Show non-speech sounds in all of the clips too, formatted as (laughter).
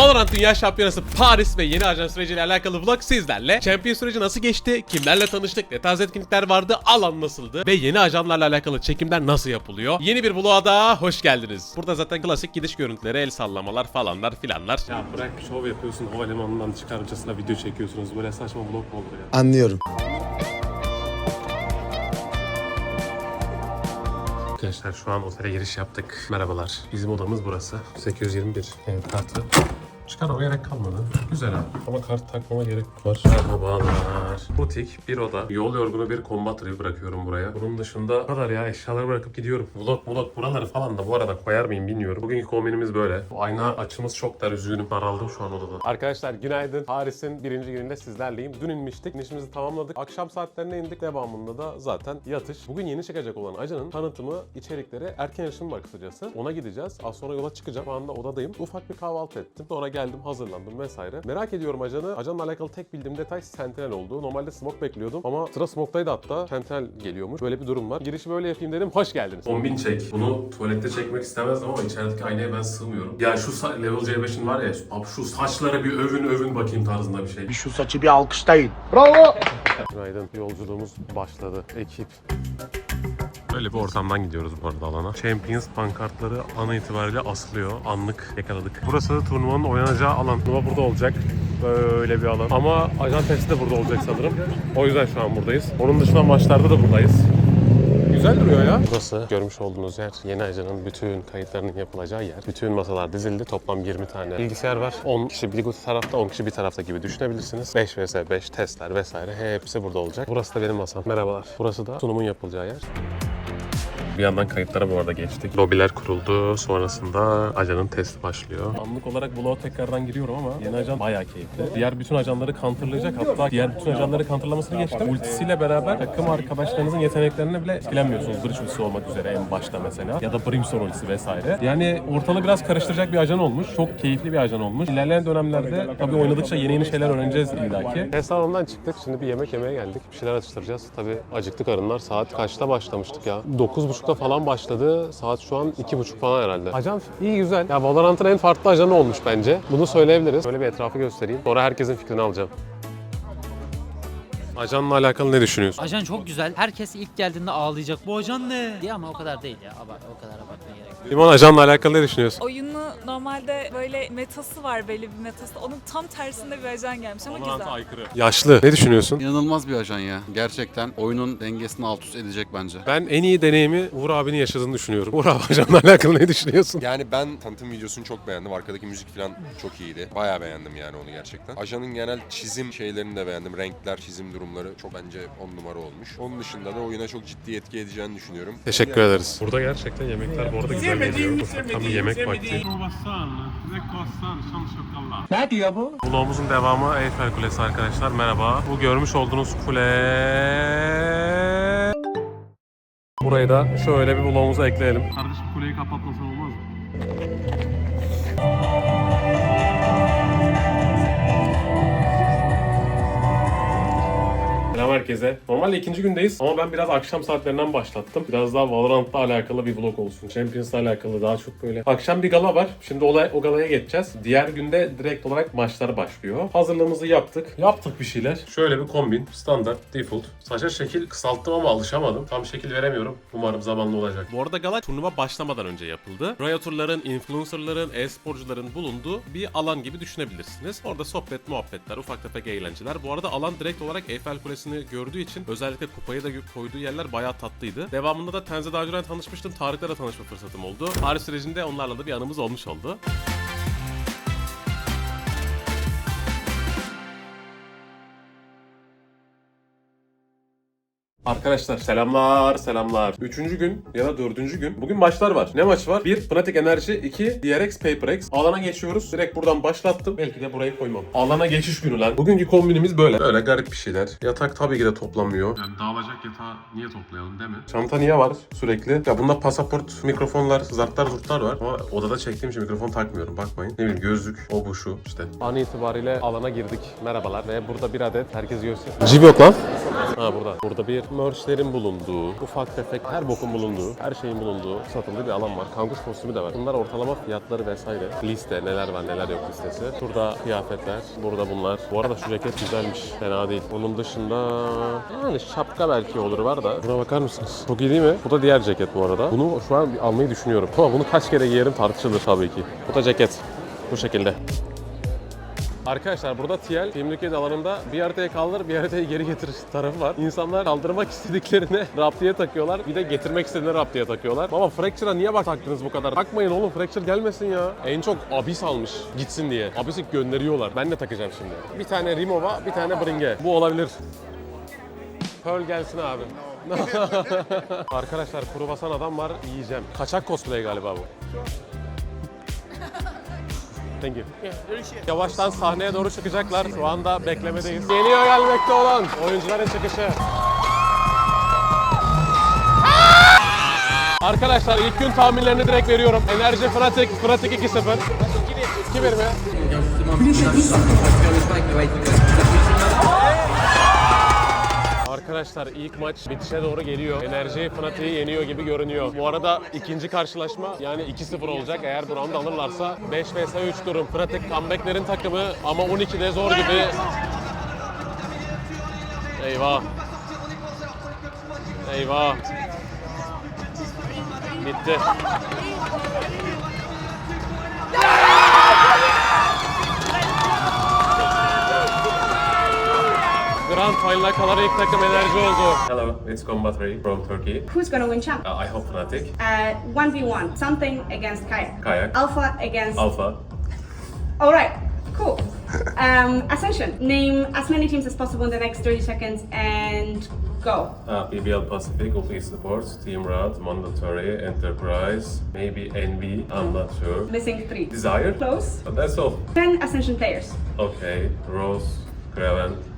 Valorant Dünya Şampiyonası Paris ve yeni ajan süreciyle alakalı vlog sizlerle. Champion süreci nasıl geçti? Kimlerle tanıştık? Ne tarz etkinlikler vardı? Alan nasıldı? Ve yeni ajanlarla alakalı çekimler nasıl yapılıyor? Yeni bir vloga daha hoş geldiniz. Burada zaten klasik gidiş görüntüleri, el sallamalar falanlar filanlar. Ya bırak şov yapıyorsun, havalimanından çıkarcasına video çekiyorsunuz. Böyle saçma vlog mu olur ya? Anlıyorum. Arkadaşlar şu an otele giriş yaptık. Merhabalar. Bizim odamız burası. 821. Evet kartı. Çıkar o gerek kalmadı. Güzel abi. Ama kart takmama gerek var. Merhabalar. Butik, bir oda. Yol yorgunu bir combat review bırakıyorum buraya. Bunun dışında bu kadar ya eşyaları bırakıp gidiyorum. Vlog vlog buraları falan da bu arada koyar mıyım bilmiyorum. Bugünkü kombinimiz böyle. Bu ayna açımız çok dar üzgünüm. Daraldım şu an odada. Arkadaşlar günaydın. Paris'in birinci gününde sizlerleyim. Dün inmiştik. İşimizi tamamladık. Akşam saatlerine indik. Devamında da zaten yatış. Bugün yeni çıkacak olan ajanın tanıtımı, içerikleri erken erişim var kısacası. Ona gideceğiz. Az sonra yola çıkacağım. Şu anda odadayım. Ufak bir kahvaltı ettim. Sonra geldim, hazırlandım vesaire. Merak ediyorum ajanı. Ajanla alakalı tek bildiğim detay Sentinel oldu. Normalde Smoke bekliyordum ama sıra Smoke'daydı hatta. Sentinel geliyormuş. Böyle bir durum var. Girişi böyle yapayım dedim. Hoş geldiniz. 10.000 çek. Bunu tuvalette çekmek istemezdim ama içerideki aynaya ben sığmıyorum. Ya şu level C5'in var ya, abi şu saçları bir övün övün bakayım tarzında bir şey. Bir şu saçı bir alkışlayın. (laughs) Günaydın. Yolculuğumuz başladı. Ekip. Böyle bir ortamdan gidiyoruz bu arada alana. Champions pankartları an itibariyle asılıyor. Anlık yakaladık. Burası turnuvanın oynanacağı alan. Turnuva burada olacak. Böyle bir alan. Ama ajan testi de burada olacak sanırım. O yüzden şu an buradayız. Onun dışında maçlarda da buradayız. Güzel duruyor ya. Burası görmüş olduğunuz yer yeni ajanın bütün kayıtlarının yapılacağı yer. Bütün masalar dizildi. Toplam 20 tane bilgisayar var. 10 kişi bir tarafta 10 kişi bir tarafta gibi düşünebilirsiniz. 5 vs 5 testler vesaire hepsi burada olacak. Burası da benim masam. Merhabalar. Burası da sunumun yapılacağı yer. Bir yandan kayıtlara bu arada geçtik. Lobiler kuruldu. Sonrasında ajanın testi başlıyor. Anlık olarak bloğa tekrardan giriyorum ama yeni ajan bayağı keyifli. Diğer bütün ajanları counterlayacak. Hatta diğer bütün ajanları counterlamasını geçtim. Ultisiyle beraber takım arkadaşlarınızın yeteneklerine bile etkilenmiyorsunuz. Bridge ultisi olmak üzere en başta mesela. Ya da Brimstone ultisi vesaire. Yani ortalığı biraz karıştıracak bir ajan olmuş. Çok keyifli bir ajan olmuş. İlerleyen dönemlerde tabii oynadıkça yeni yeni şeyler öğreneceğiz illaki. Test salonundan çıktık. Şimdi bir yemek yemeye geldik. Bir şeyler atıştıracağız. Tabii acıktık arınlar. Saat kaçta başlamıştık ya? 9.30'da falan başladı. Saat şu an 2.30 falan herhalde. Ajan iyi güzel. Ya Valorant'ın en farklı ajanı olmuş bence. Bunu söyleyebiliriz. Böyle bir etrafı göstereyim. Sonra herkesin fikrini alacağım. Ajanla alakalı ne düşünüyorsun? Ajan çok güzel. Herkes ilk geldiğinde ağlayacak. Bu ajan ne? Diye ama o kadar değil ya. Abart, o kadar abartmaya gerek yok. Limon ajanla alakalı ne düşünüyorsun? Oyunu normalde böyle metası var belli bir metası. Onun tam tersinde bir ajan gelmiş ama güzel. aykırı. Yaşlı. Ne düşünüyorsun? İnanılmaz bir ajan ya. Gerçekten oyunun dengesini alt üst edecek bence. Ben en iyi deneyimi Uğur abinin yaşadığını düşünüyorum. Uğur abi ajanla alakalı ne düşünüyorsun? Yani ben tanıtım videosunu çok beğendim. Arkadaki müzik falan çok iyiydi. Bayağı beğendim yani onu gerçekten. Ajanın genel çizim şeylerini de beğendim. Renkler, çizim durumları çok bence on numara olmuş. Onun dışında da oyuna çok ciddi etki edeceğini düşünüyorum. Teşekkür ederiz. Burada gerçekten yemekler bu arada güzel Ufaktan bir yemek vakti. Ne diyor bu? Vlogumuzun devamı Eyfel Kulesi arkadaşlar. Merhaba. Bu görmüş olduğunuz kule... Burayı da şöyle bir vlogumuza ekleyelim. Kardeşim kuleyi kapatmasan olmaz mı? Selam herkese. Normalde ikinci gündeyiz ama ben biraz akşam saatlerinden başlattım. Biraz daha Valorant'la alakalı bir vlog olsun. Champions'la alakalı daha çok böyle. Akşam bir gala var. Şimdi olay, o galaya geçeceğiz. Diğer günde direkt olarak maçlar başlıyor. Hazırlığımızı yaptık. Yaptık bir şeyler. Şöyle bir kombin. Standart, default. Saça şekil kısalttım ama alışamadım. Tam şekil veremiyorum. Umarım zamanla olacak. Bu arada gala turnuva başlamadan önce yapıldı. Riot'urların, influencerların, e-sporcuların bulunduğu bir alan gibi düşünebilirsiniz. Orada sohbet, muhabbetler, ufak tefek eğlenceler. Bu arada alan direkt olarak Eiffel Kulesi'ni gördüğü için özellikle kupayı da koyduğu yerler bayağı tatlıydı. Devamında da Tenze daha önceden tanışmıştım. Tarık'la da tanışma fırsatım oldu. Paris sürecinde onlarla da bir anımız olmuş oldu. Arkadaşlar selamlar selamlar. Üçüncü gün ya da dördüncü gün. Bugün maçlar var. Ne maç var? Bir Fnatic Enerji, iki DRX PaperX. Alana geçiyoruz. Direkt buradan başlattım. Belki de burayı koymam. Alana geçiş günü lan. Bugünkü kombinimiz böyle. Böyle garip bir şeyler. Yatak tabii ki de toplanmıyor. Yani dağılacak yatağı niye toplayalım değil mi? Çanta niye var sürekli? Ya bunda pasaport, mikrofonlar, zartlar zurtlar var. Ama odada çektiğim için mikrofon takmıyorum. Bakmayın. Ne bileyim gözlük, o bu şu işte. An itibariyle alana girdik. Merhabalar. Ve burada bir adet herkes görsün. Cib yok lan. Ha burada. Burada bir merchlerin bulunduğu, ufak tefek her bokun bulunduğu, her şeyin bulunduğu satıldığı bir alan var. Kanguş kostümü de var. Bunlar ortalama fiyatları vesaire. Liste neler var neler yok listesi. Burada kıyafetler, burada bunlar. Bu arada şu ceket güzelmiş. Fena değil. Onun dışında yani şapka belki olur var da. Buna bakar mısınız? Çok iyi değil mi? Bu da diğer ceket bu arada. Bunu şu an almayı düşünüyorum. Ama bunu kaç kere giyerim tartışılır tabii ki. Bu da ceket. Bu şekilde. Arkadaşlar burada TL Film Ülkesi alanında bir haritayı kaldır bir haritayı geri getir tarafı var. İnsanlar kaldırmak (laughs) istediklerini raptiye takıyorlar. Bir de getirmek istediklerini raptiye takıyorlar. Baba Fracture'a niye bak taktınız bu kadar? Takmayın oğlum Fracture gelmesin ya. En çok Abyss almış gitsin diye. Abyss'i gönderiyorlar. Ben de takacağım şimdi. Bir tane Rimova bir tane Bring'e. Bu olabilir. Pearl gelsin abi. (laughs) Arkadaşlar kuru basan adam var yiyeceğim. Kaçak cosplay galiba bu. Thank you. Yavaştan sahneye doğru çıkacaklar. Şu anda beklemedeyiz. Geliyor gelmekte olan oyuncuların çıkışı. Arkadaşlar ilk gün tahminlerini direkt veriyorum. Enerji Fnatic, Fnatic 2-0. 2-1 mi? Arkadaşlar ilk maç bitişe doğru geliyor. Enerji Fnatic'i yeniyor gibi görünüyor. Bu arada ikinci karşılaşma yani 2-0 olacak. Eğer bu round alırlarsa 5 vs 3 durum. Fnatic comeback'lerin takımı ama 12'de zor gibi. Eyvah. Eyvah. Bitti. Grand Final'a kalan ilk takım enerji oldu. Hello, it's Combat Ray from Turkey. Who's gonna win champ? Uh, I hope Fnatic. Uh, 1v1, something against Kayak. Kayak. Alpha against. Alpha. Alright, cool. Um, Ascension, name as many teams as possible in the next 30 seconds and go. Uh, BBL Pacific, Office Sports, Team Rad, Mandatory, Enterprise, maybe NV, I'm not sure. Missing three. Desire? Close. But that's all. 10 Ascension players. Okay, Rose, Kraven, uh,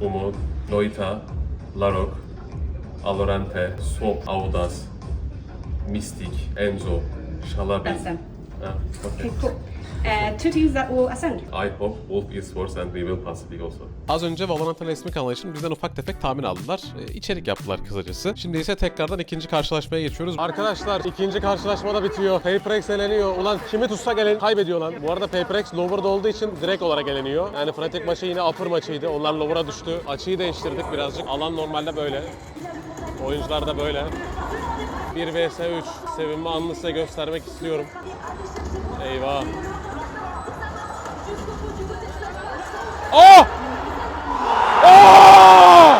Umut, Noita, Larok, Alorante, Swap, Audas, Mystic, Enzo, Shalabi. That's them. Ah, okay. Uh, two teams that will ascend. I hope Wolf Esports and we will Pacific also. Az önce Valorant'ın resmi kanalı için bizden ufak tefek tahmin aldılar. Ee, içerik yaptılar kısacası. Şimdi ise tekrardan ikinci karşılaşmaya geçiyoruz. Arkadaşlar ikinci karşılaşma da bitiyor. PaperX eleniyor. Ulan kimi tutsa gelen kaybediyor lan. Bu arada PaperX lower'da olduğu için direkt olarak eleniyor. Yani Fnatic maçı yine upper maçıydı. Onlar lower'a düştü. Açıyı değiştirdik birazcık. Alan normalde böyle. Oyuncular da böyle. 1 vs 3 sevinme anını size göstermek istiyorum. Eyvah. Oh! Oh!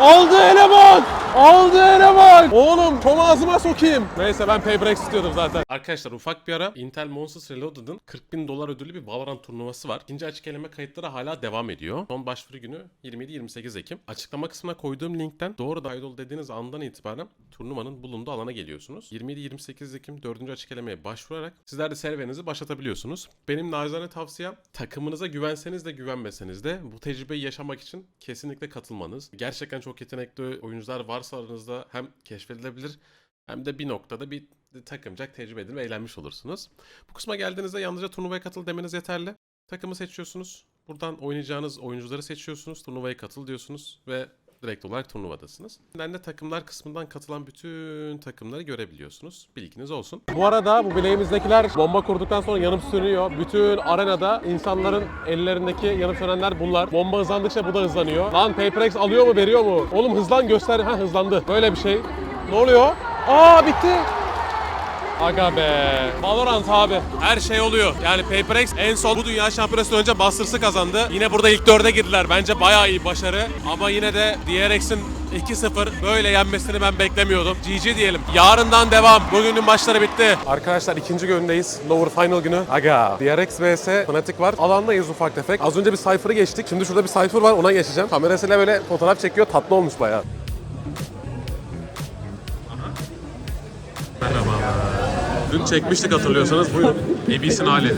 Aldı eleman! Aldı eleman! Oğlum tom ağzıma sokayım. Neyse ben Payback istiyordum zaten. Arkadaşlar ufak bir ara Intel Monsters Reloaded'ın 40 bin dolar ödüllü bir Valorant turnuvası var. İkinci açık eleme kayıtları hala devam ediyor. Son başvuru günü 27-28 Ekim. Açıklama kısmına koyduğum linkten doğru dahil ol dediğiniz andan itibaren turnuvanın bulunduğu alana geliyorsunuz. 27-28 Ekim 4. açık elemeye başvurarak sizler de serverinizi başlatabiliyorsunuz. Benim nacizane tavsiyem takımınıza güvenseniz de güvenmeseniz de bu tecrübeyi yaşamak için kesinlikle katılmanız. Gerçekten çok yetenekli oyuncular varsa aranızda hem keşfedilebilir hem de bir noktada bir takımcak tecrübe edin ve eğlenmiş olursunuz. Bu kısma geldiğinizde yalnızca turnuvaya katıl demeniz yeterli. Takımı seçiyorsunuz. Buradan oynayacağınız oyuncuları seçiyorsunuz. Turnuvaya katıl diyorsunuz ve direkt olarak turnuvadasınız. Ben de takımlar kısmından katılan bütün takımları görebiliyorsunuz. Bilginiz olsun. Bu arada bu bileğimizdekiler bomba kurduktan sonra yanıp sönüyor. Bütün arenada insanların ellerindeki yanıp sönenler bunlar. Bomba hızlandıkça bu da hızlanıyor. Lan PaperX alıyor mu veriyor mu? Oğlum hızlan göster. Ha hızlandı. Böyle bir şey. Ne oluyor? Aa bitti. Aga be. Valorant abi. Her şey oluyor. Yani PaperX en son bu dünya şampiyonası önce Masters'ı kazandı. Yine burada ilk dörde girdiler. Bence bayağı iyi başarı. Ama yine de DRX'in 2-0 böyle yenmesini ben beklemiyordum. GG diyelim. Yarından devam. Bugünün maçları bitti. Arkadaşlar ikinci gündeyiz. Lower final günü. Aga. DRX vs Fnatic var. Alandayız ufak tefek. Az önce bir Cypher'ı geçtik. Şimdi şurada bir Cypher var. Ona geçeceğim. Kamerasıyla böyle fotoğraf çekiyor. Tatlı olmuş bayağı. Merhaba. Dün çekmiştik hatırlıyorsanız. Buyurun. Ebis'in hali.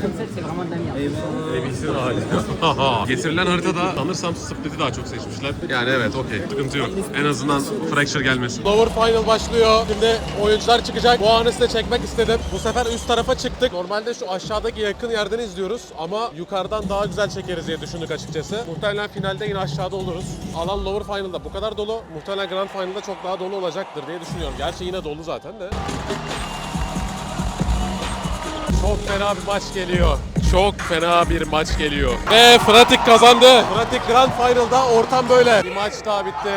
Ebis'in hali. Getirilen haritada sanırsam Split'i daha çok seçmişler. Yani evet okey. Sıkıntı yok. En azından Fracture gelmesin. Lower Final başlıyor. Şimdi oyuncular çıkacak. Bu anı size çekmek istedim. Bu sefer üst tarafa çıktık. Normalde şu aşağıdaki yakın yerden izliyoruz. Ama yukarıdan daha güzel çekeriz diye düşündük açıkçası. Muhtemelen finalde yine aşağıda oluruz. Alan Lower Final'da bu kadar dolu. Muhtemelen Grand Final'da çok daha dolu olacaktır diye düşünüyorum. Gerçi yine dolu zaten de. Çok fena bir maç geliyor. Çok fena bir maç geliyor. Ve Fnatic kazandı. Fnatic Grand Final'da ortam böyle. Bir maç daha bitti.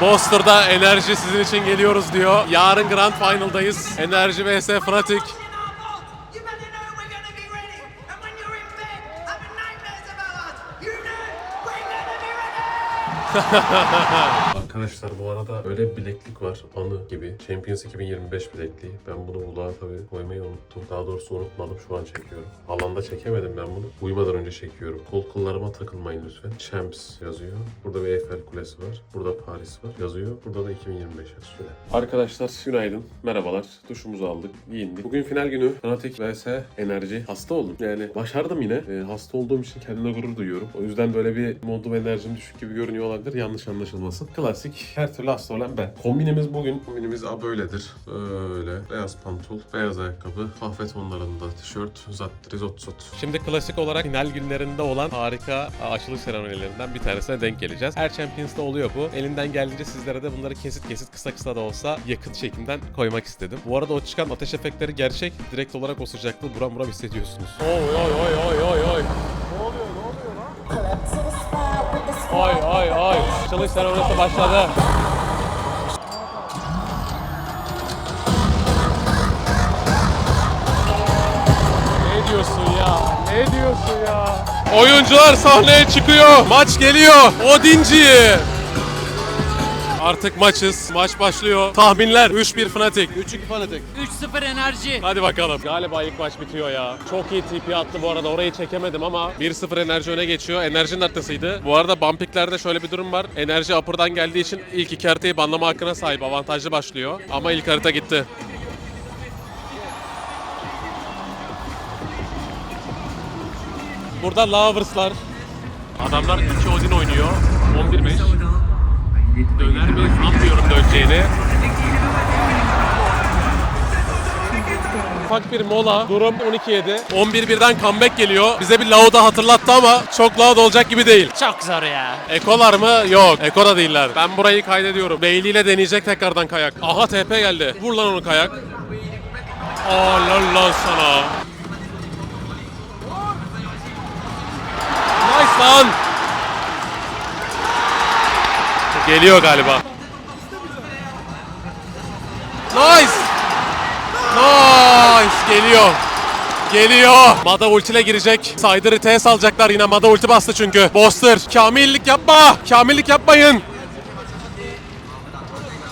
Boster'da enerji sizin için geliyoruz diyor. Yarın Grand Final'dayız. Enerji vs Fnatic. (laughs) Arkadaşlar bu arada öyle bir bileklik var. Anı gibi. Champions 2025 bilekliği. Ben bunu bulağa tabii koymayı unuttum. Daha doğrusu unutmadım. Şu an çekiyorum. Alanda çekemedim ben bunu. Uyumadan önce çekiyorum. Kol kıllarıma takılmayın lütfen. Champs yazıyor. Burada bir Eiffel Kulesi var. Burada Paris var. Yazıyor. Burada da 2025 yazıyor. Arkadaşlar günaydın. Merhabalar. Duşumuzu aldık. Giyindik. Bugün final günü. Fnatic vs Enerji. Hasta oldum. Yani başardım yine. Ee, hasta olduğum için kendime gurur duyuyorum. O yüzden böyle bir modum enerjim düşük gibi görünüyor olabilir. Yanlış anlaşılmasın. Klasik. Her türlü hasta olan ben. Kombinimiz bugün. Kombinimiz a böyledir. Böyle. Beyaz pantol, beyaz ayakkabı, kahve tonlarında tişört, zat, rizot zot. Şimdi klasik olarak final günlerinde olan harika açılış seremonilerinden bir tanesine denk geleceğiz. Her Champions'ta oluyor bu. Elinden geldiğince sizlere de bunları kesit kesit kısa kısa da olsa yakın çekimden koymak istedim. Bu arada o çıkan ateş efektleri gerçek. Direkt olarak o sıcaklığı buram buram hissediyorsunuz. Oy oy oy oy oy oy. Oy oy oy. Açılış seremonisi başladı. Ne diyorsun ya? Ne diyorsun ya? Oyuncular sahneye çıkıyor. Maç geliyor. Odinci. Artık maçız. Maç başlıyor. Tahminler 3-1 Fnatic. 3-2 Fanatik. 3-0 enerji. Hadi bakalım. Galiba ilk maç bitiyor ya. Çok iyi TP attı bu arada. Orayı çekemedim ama 1-0 enerji öne geçiyor. Enerjinin haritasıydı. Bu arada Bumpik'lerde şöyle bir durum var. Enerji upper'dan geldiği için ilk iki haritayı banlama hakkına sahip. Avantajlı başlıyor. Ama ilk harita gitti. Burada Lovers'lar. Adamlar 2 Odin oynuyor. 11-5. Döner mi? Sanmıyorum döneceğini. Ufak bir mola. Durum 12-7. 11-1'den comeback geliyor. Bize bir Lauda hatırlattı ama çok loud olacak gibi değil. Çok zor ya. Ekolar mı? Yok. Eko da değiller. Ben burayı kaydediyorum. Bailey ile deneyecek tekrardan kayak. Aha TP geldi. Vur lan onu kayak. Aa lan lan sana. Nice lan. Geliyor galiba. Nice. Nice. Geliyor. Geliyor. Mada ultile girecek. Sider'ı T salacaklar yine. Mada ulti bastı çünkü. Boster. Kamillik yapma. Kamillik yapmayın.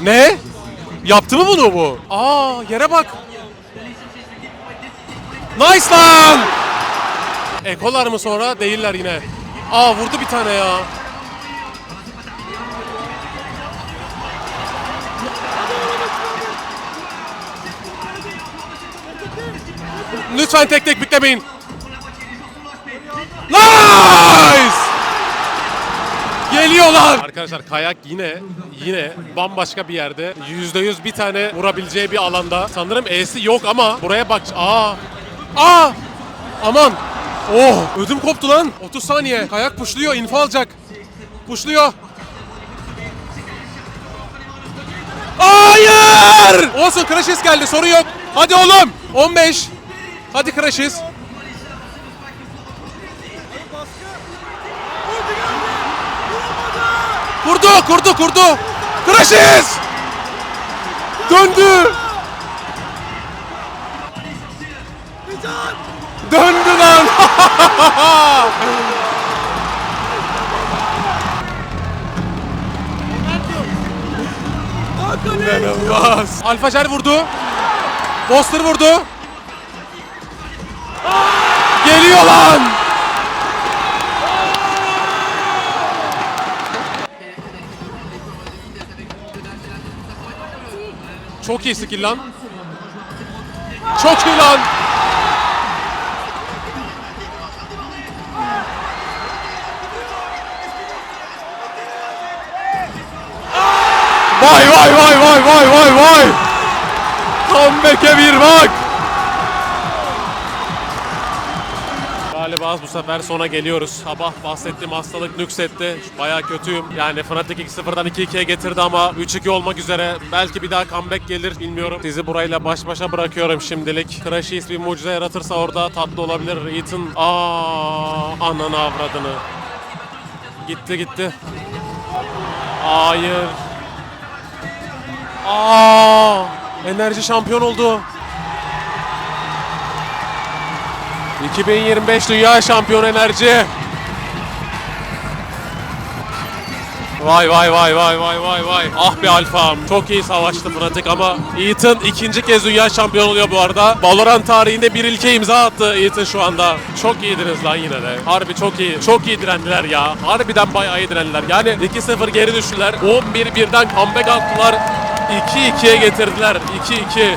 Ne? Yaptı mı bunu bu? Aa yere bak. Nice lan. Ekolar mı sonra? Değiller yine. Aa vurdu bir tane ya. Lütfen tek tek büklemeyin. Nice! Geliyorlar. Arkadaşlar kayak yine yine bambaşka bir yerde. %100 bir tane vurabileceği bir alanda. Sanırım E'si yok ama buraya bak. Aa! Aa! Aman! Oh! Ödüm koptu lan. 30 saniye. Kayak puşluyor. info alacak. Puşluyor. Hayır! Olsun Crashes geldi. Sorun yok. Hadi oğlum. 15. Hadi Crashes. Kurdu, kurdu, kurdu. Crashes! Döndü. Döndü lan. (laughs) İnanılmaz. Alfajer vurdu. Boster vurdu. Geliyor lan. Çok iyi skill lan. Çok iyi lan. Vay vay vay vay vay vay vay. Comeback'e bir bak. Galiba bu sefer sona geliyoruz. Sabah bahsettiğim hastalık nüksetti. Bayağı kötüyüm. Yani Fnatic 2-0'dan 2-2'ye getirdi ama 3-2 olmak üzere. Belki bir daha comeback gelir bilmiyorum. Sizi burayla baş başa bırakıyorum şimdilik. Crashies bir mucize yaratırsa orada tatlı olabilir. Ethan aa ananı avradını. Gitti gitti. Hayır. Aa enerji şampiyon oldu. 2025 Dünya Şampiyonu Enerji. Vay vay vay vay vay vay vay. Ah be Alfa'm. Çok iyi savaştı Fnatic ama Ethan ikinci kez dünya şampiyonu oluyor bu arada. Valorant tarihinde bir ilke imza attı Ethan şu anda. Çok iyiydiniz lan yine de. Harbi çok iyi. Çok iyi direndiler ya. Harbiden bayağı iyi direndiler. Yani 2-0 geri düştüler. 11-1'den comeback attılar. 2-2'ye getirdiler. 2-2.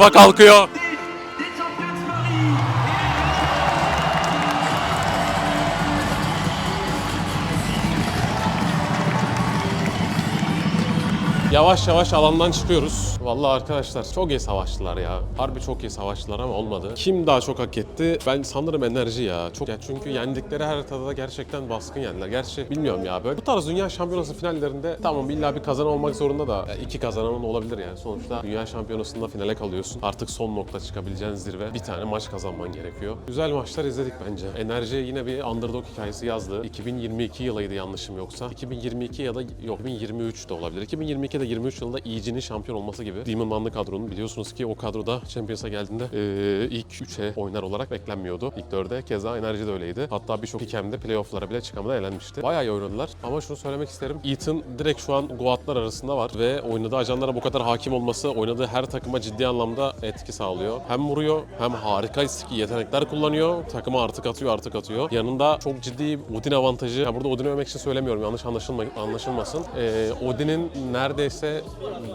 Kupa kalkıyor. Yavaş yavaş alandan çıkıyoruz. Vallahi arkadaşlar çok iyi savaştılar ya. Harbi çok iyi savaştılar ama olmadı. Kim daha çok hak etti? Ben sanırım enerji ya. Çok ya çünkü yendikleri haritada gerçekten baskın yendiler. Gerçi bilmiyorum ya böyle. Bu tarz dünya şampiyonası finallerinde tamam illa bir kazanan olmak zorunda da ya iki kazanan olabilir yani. Sonuçta dünya şampiyonasında finale kalıyorsun. Artık son nokta çıkabileceğin zirve. Bir tane maç kazanman gerekiyor. Güzel maçlar izledik bence. Enerji yine bir underdog hikayesi yazdı. 2022 yılıydı yanlışım yoksa. 2022 ya da yok 2023 de olabilir. 2022 de 23 yılında EG'nin şampiyon olması gibi. Demon Man'lı kadronun biliyorsunuz ki o kadroda Champions'a geldiğinde eee, ilk 3'e oynar olarak beklenmiyordu. İlk 4'e keza Enerji de öyleydi. Hatta birçok ikemde playoff'lara bile çıkamadan elenmişti. Bayağı iyi oynadılar ama şunu söylemek isterim. Ethan direkt şu an Goat'lar arasında var ve oynadığı ajanlara bu kadar hakim olması oynadığı her takıma ciddi anlamda etki sağlıyor. Hem vuruyor hem harika yetenekler kullanıyor. Takıma artık atıyor artık atıyor. Yanında çok ciddi Odin avantajı. Ya burada Odin'i övmek için söylemiyorum yanlış anlaşılma, anlaşılmasın. Ee, Odin'in neredeyse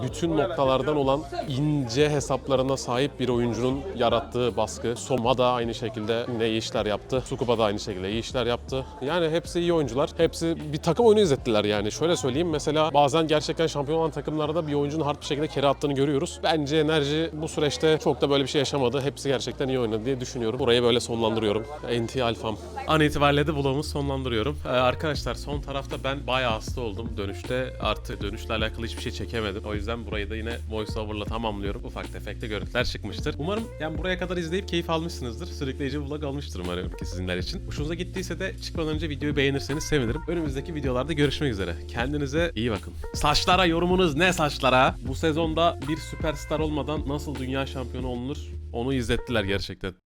bütün noktalardan olan ince hesaplarına sahip bir oyuncunun yarattığı baskı. Soma da aynı şekilde ne iyi işler yaptı. Sukuba da aynı şekilde iyi işler yaptı. Yani hepsi iyi oyuncular. Hepsi bir takım oyunu izlettiler yani. Şöyle söyleyeyim mesela bazen gerçekten şampiyon olan takımlarda bir oyuncunun hard bir şekilde kere attığını görüyoruz. Bence enerji bu süreçte çok da böyle bir şey yaşamadı. Hepsi gerçekten iyi oynadı diye düşünüyorum. Burayı böyle sonlandırıyorum. NT Alfam. An itibariyle de vlogumu sonlandırıyorum. Ee, arkadaşlar son tarafta ben bayağı hasta oldum. Dönüşte artık dönüşle alakalı hiçbir şey çekemedim. O yüzden burayı da yine voiceover'la tamamlıyorum. Ufak tefekte görüntüler çıkmıştır. Umarım yani buraya kadar izleyip keyif almışsınızdır. Sürükleyici vlog olmuştur umarım ki sizinler için. Hoşunuza gittiyse de çıkmadan önce videoyu beğenirseniz sevinirim. Önümüzdeki videolarda görüşmek üzere. Kendinize iyi bakın. Saçlara yorumunuz ne saçlara? Bu sezonda bir süperstar olmadan nasıl dünya şampiyonu olunur onu izlettiler gerçekten.